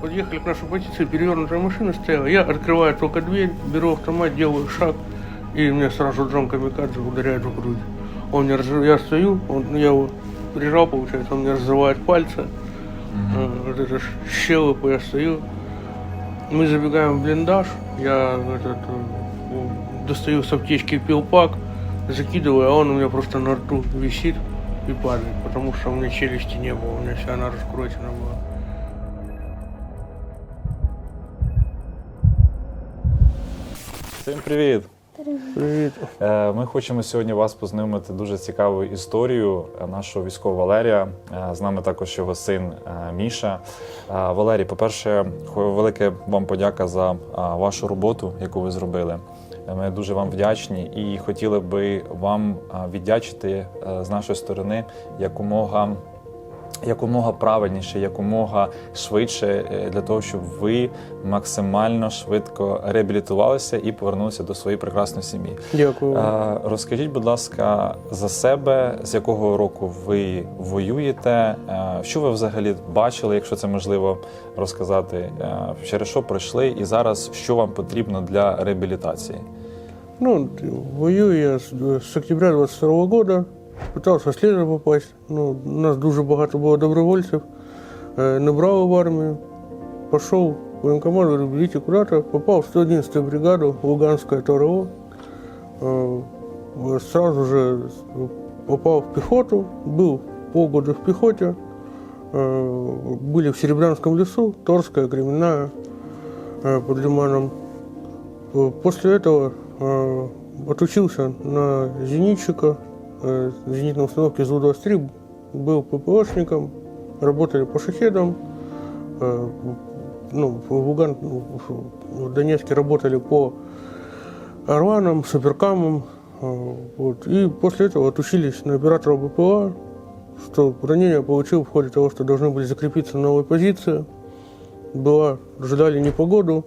Подъехали к нашей позиции, перевернутая машина стояла. Я открываю только дверь, беру автомат, делаю шаг, и мне сразу Джон Камикадзе ударяет в грудь. Он мне разрыв- я стою, он, я его прижал, получается, он мне разрывает пальцы. Э, Вот это щелепы, я стою. Мы забегаем в блиндаж, я этот, э, достаю с аптечки пилпак, закидываю, а он у меня просто на рту висит и падает, потому что у меня челюсти не было, у меня вся она раскручена была. Всім привіт! Привет. Е, Ми хочемо сьогодні вас познайомити дуже цікавою історією е, нашого військового Валерія. Е, З нами також його син Міша. Валерій, по-перше, велике вам подяка за вашу роботу, яку ви зробили. Ми дуже вам вдячні і хотіли би вам віддячити з нашої сторони якомога. Якомога правильніше, якомога швидше, е, для того, щоб ви максимально швидко реабілітувалися і повернулися до своєї прекрасної сім'ї. Дякую. Розкажіть, будь ласка, за себе, з якого року ви воюєте? Е, Що ви взагалі бачили, якщо це можливо розказати? Е, Через що пройшли, і зараз що вам потрібно для реабілітації? Ну, воюю я с октября 22 года. Пытался слідом попасть. Ну, у нас дуже багато було добровольців. Е, набрали в армію. Пошел в военкомат, говорю, берите куда-то. Попал в 111 бригаду Луганское ТРО. Э, Сразу же попал в пехоту. Был полгода в пехоте. Э, Были в Серебрянском лесу, Торская, Кременная, э, под Лиманом. Э, После этого э, отучился на зенитчика, э, зенитной установки ЗУ-23, был ППОшником, работали по шахедам, э, ну, в, Луган, в Донецке работали по Орланам, Суперкамам, э, вот, и после этого отучились на оператора БПЛА, что ранение получил в ходе того, что должны были закрепиться на новой позиции. Была, ждали непогоду,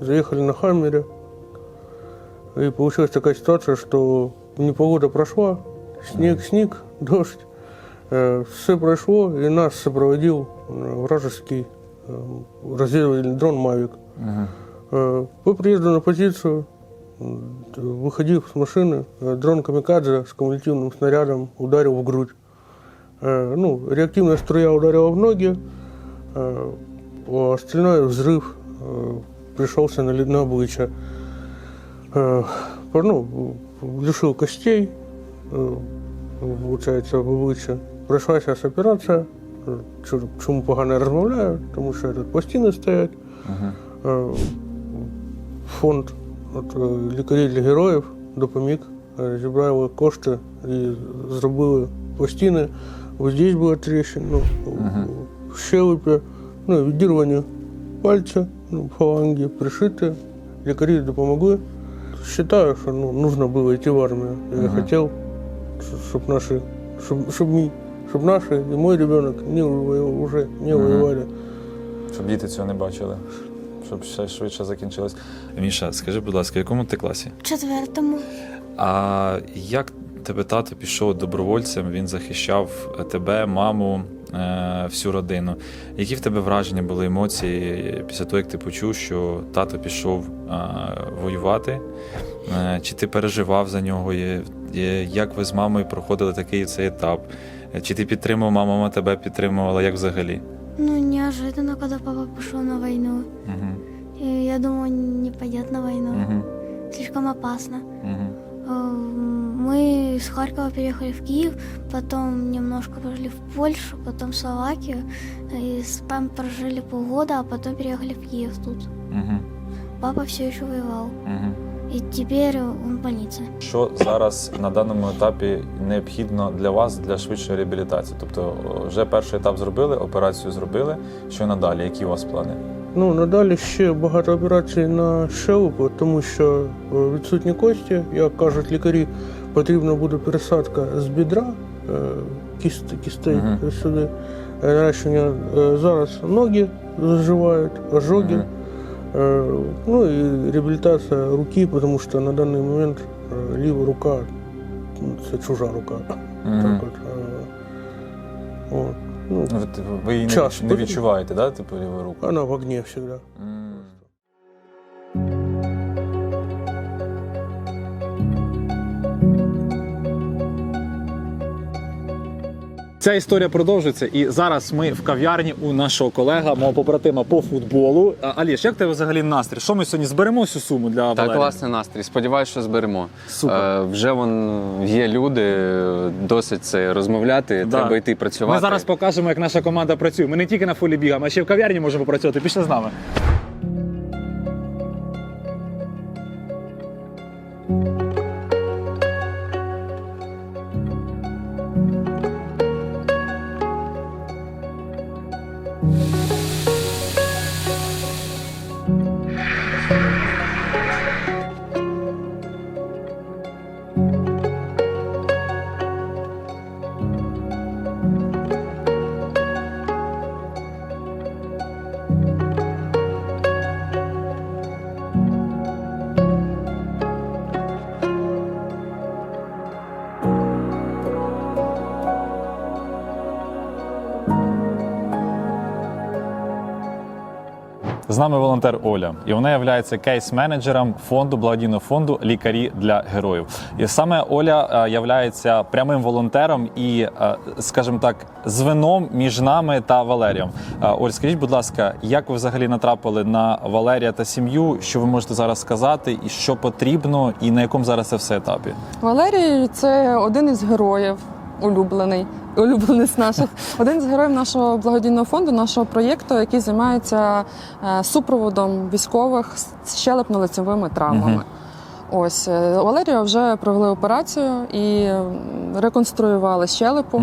заехали на Хаммере, и получилась такая ситуация, что непогода прошла, снег, снег, дождь. Э, Все прошло, и нас сопроводил э, вражеский э, разведывательный дрон «Мавик». Э, По приезду на позицию, выходив с машины, дрон «Камикадзе» с кумулятивным снарядом ударил в грудь. Ну, реактивная струя ударила в ноги, а остальное взрыв пришелся на, на обличье. Ну, лишил костей, э, получается, в обличчя. Пройшла зараз операція. Чому погано розмовляю? Тому що тут пластини стоять. Е, Фонд от, е, лікарів для героїв допоміг, е, зібрали кошти і зробили пластини. Ось здесь була тріщина, ну, в щелепі, ну, відірвані пальці, ну, фаланги пришиті. Лікарі допомогли. Считаю, що ну, нужно было идти в армию. Я хотел, чтобы наши, чтобы, чтоб мій, щоб наші і мой ребенок не воював, уже не воювали. Щоб діти цього не бачили, щоб ще швидше закінчилось. Міша, скажи, будь ласка, в якому ти класі? В четвертому. А як тебе тато пішов добровольцем? Він захищав тебе, маму, е, всю родину. Які в тебе враження були емоції після того, як ти почув, що тато пішов е, воювати? Е, Чи ти переживав за нього? Є- Як ви з мамою проходили такий цей етап? Е, Чи ти підтримував, мама мама тебе підтримувала? Як взагалі? Ну, неожиданно, когда папа пошел на войну. Угу. И я думала, не пойдет на войну. Угу. Слишком опасно. Угу. Э, Мы с Харькова переехали в Киев, потом немножко прожили в Польшу, потом в Словакию. И с папой прожили полгода, а потом переехали в Киев тут. Угу. Папа все еще воевал. Угу. И теперь он в больнице. Що зараз на даному етапі необхідно для вас для швидшої реабілітації? Тобто вже перший етап зробили, операцію зробили. Що надалі? Які у вас плани? Ну, надалі ще багато операцій на щелепу, тому що е, відсутні кості, як кажуть лікарі, потрібна буде пересадка з бідра, е, кіст, кістей Мгм. сюди, е, наращення. Е, Зараз ноги заживають, ожоги. Е, Ну и реабилитация руки, потому что на данный момент левая рука ну, це чужа рука. Мгм. Так от, е, от. Ну, Ну, ви- її не, Час. не відчуваєте, да, типу ліву руку? она в огне всегда. М. Ця історія продовжується, і зараз ми в кав'ярні у нашого колега, мого побратима по футболу. А, Аліш, як тебе взагалі настрій? Що ми сьогодні зберемо всю суму для Так, класний настрій. Сподіваюсь, що зберемо. Супер. Е, вже вон є люди, досить це розмовляти. Да. Треба йти працювати. Ми зараз покажемо, як наша команда працює. Ми не тільки на фулі бігаємо, а ще й в кав'ярні можемо працювати. Пішли з нами. З нами волонтер Оля, і вона є кейс-менеджером фонду благодійного фонду Лікарі для героїв. І саме Оля є прямим волонтером і, е, скажімо так, звеном між нами та Валерієм. Е, Оль, скажіть, будь ласка, як ви взагалі натрапили на Валерія та сім'ю? Що ви можете зараз сказати, і що потрібно, і на якому зараз це все етапі? Валерій це один із героїв, улюблений, улюблений з наших, один з героїв нашого благодійного фонду, нашого проєкту, який займається е, супроводом військових з щелепно-лицевими травмами. Ось е, Валерія вже провели операцію і реконструювали щелепу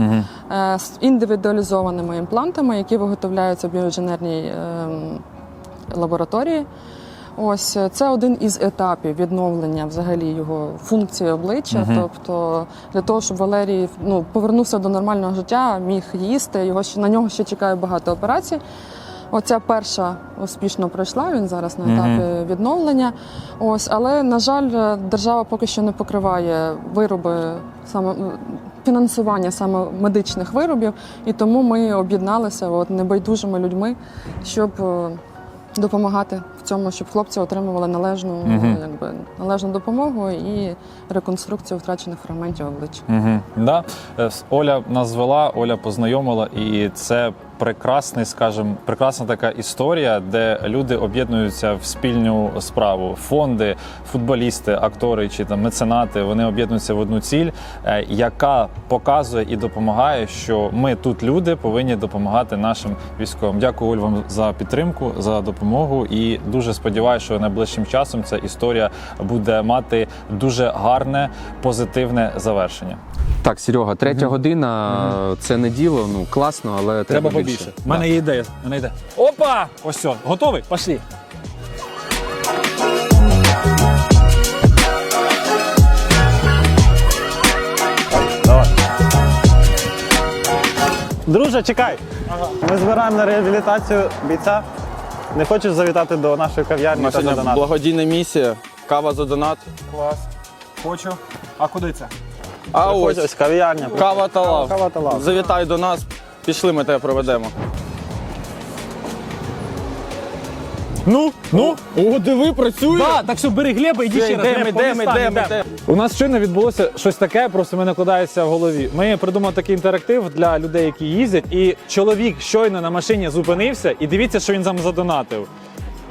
е, з індивідуалізованими імплантами, які виготовляються в біоінженерній ем, лабораторії. Ось е, це один із етапів відновлення взагалі його функції обличчя. Мгм. Тобто, для того, щоб Валерій ну, повернувся до нормального життя, міг їсти. Його на нього ще чекає багато операцій. Оця перша успішно пройшла. Він зараз на етапі відновлення. Ось, але на жаль, е, держава поки що не покриває вироби саме фінансування саме медичних виробів, і тому ми об'єдналися от небайдужими людьми, щоб е, допомагати в цьому, щоб хлопці отримували належну, Мгм. якби належну допомогу і реконструкцію втрачених фрагментів обличчя. Угу. Да. Е, с- Оля нас звела, Оля познайомила, і це прекрасний, скажімо, прекрасна така історія, де люди об'єднуються в спільну справу. Фонди, футболісти, актори чи там меценати вони об'єднуються в одну ціль, е, яка показує і допомагає, що ми тут люди повинні допомагати нашим військовим. Дякую Оль, вам за підтримку, за допомогу. І дуже сподіваюся, що найближчим часом ця історія буде мати дуже гарне позитивне завершення. Так, Серега, третя година це не діло. Ну класно, але треба, більше. У мене є ідея. У мене ідея. Опа! Ось все. Готовий? Пошли. Давай. Друже, чекай. Ми збираємо на реабілітацію бійця. Не хочеш завітати до нашої кав'ярні та за донат? благодійна місія, кава за донат. Клас. Хочу. А куди це? А Ось ось ось кав'ярня. кава та лав. Кава та лав. Завітай до нас, пішли, ми тебе проведемо. Ну, ну. О, диви, працює! Да, так що бери Глеба, іди ще раз. Йдемо, йдемо, йдемо, йдемо. йдемо. У нас щойно відбулося щось таке, просто мене накладається в голові. Ми придумали такий інтерактив для людей, які їздять, і чоловік щойно на машині зупинився, і дивіться, що він там задонатив.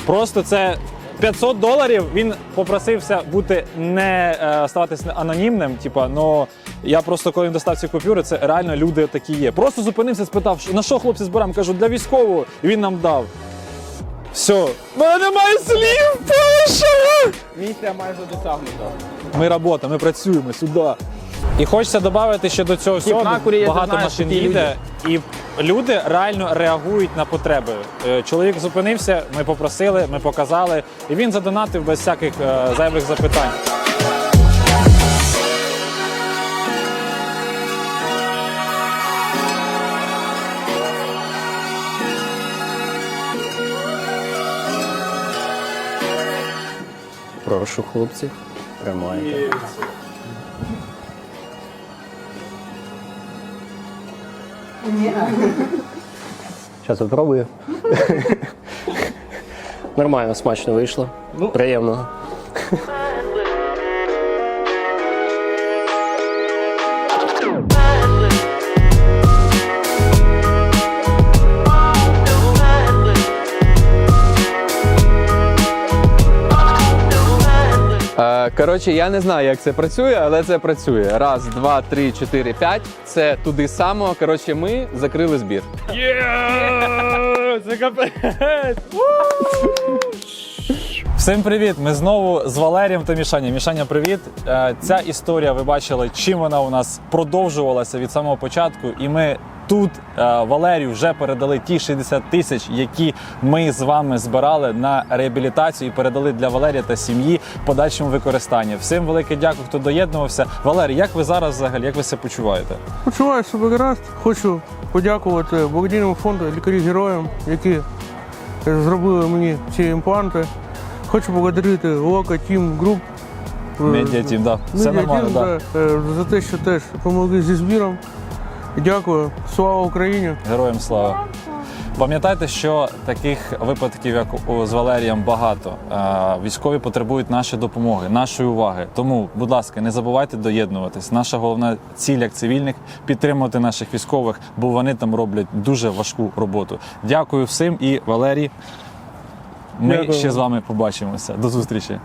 Просто це 500 доларів. Він попросився бути не е, ставатись анонімним. Типа, ну я просто коли він достав ці купюри, це реально люди такі є. Просто зупинився, спитав, «Що- на що хлопці збираємо? Кажу, для військового. І він нам дав. Все, в мене немає слів! Місія майже досягнута. Ми робота, ми працюємо сюди. І хочеться додати ще до цього всього. багато знаю, машин їде, і люди реально реагують на потреби. Е, Чоловік зупинився, ми попросили, ми показали, і він задонатив без всяких е, зайвих запитань. Прошу, хлопці. Тримайте. Сейчас попробую. Нормально, смачно вийшло. Ну, Приємно. Коротше, я не знаю, як це працює, але це працює. Раз, два, три, чотири, п'ять. Це туди само. Коротше, ми закрили збір. Це капець! Всім привіт! Ми знову з Валерієм та Мішаням. Мішаня, привіт! Е, Ця історія, ви бачили, чим вона у нас продовжувалася від самого початку. І ми тут е, Валерію вже передали ті 60 тисяч, які ми з вами збирали на реабілітацію і передали для Валерія та сім'ї в подальшому використанні. Всім велике дякую, хто доєднувався. Валерій, як ви зараз взагалі? Як ви себе почуваєте? Почуваю себе гаразд. Хочу подякувати благодійному фонду лікарі героям, які зробили мені ці імпланти. Хочу поблагодарити Лока Тім Груп. Медіатім, да. Все нормально, да. да, е, за те, що теж допомогли зі збіром. Дякую. Слава Україні! Героям слава. Пам'ятайте, що таких випадків, як з Валерієм, багато. Е, Військові потребують нашої допомоги, нашої уваги. Тому, будь ласка, не забувайте доєднуватись. Наша головна ціль як цивільних підтримувати наших військових, бо вони там роблять дуже важку роботу. Дякую всім і Валерій. Ми Дякую. ще з вами побачимося. До зустрічі.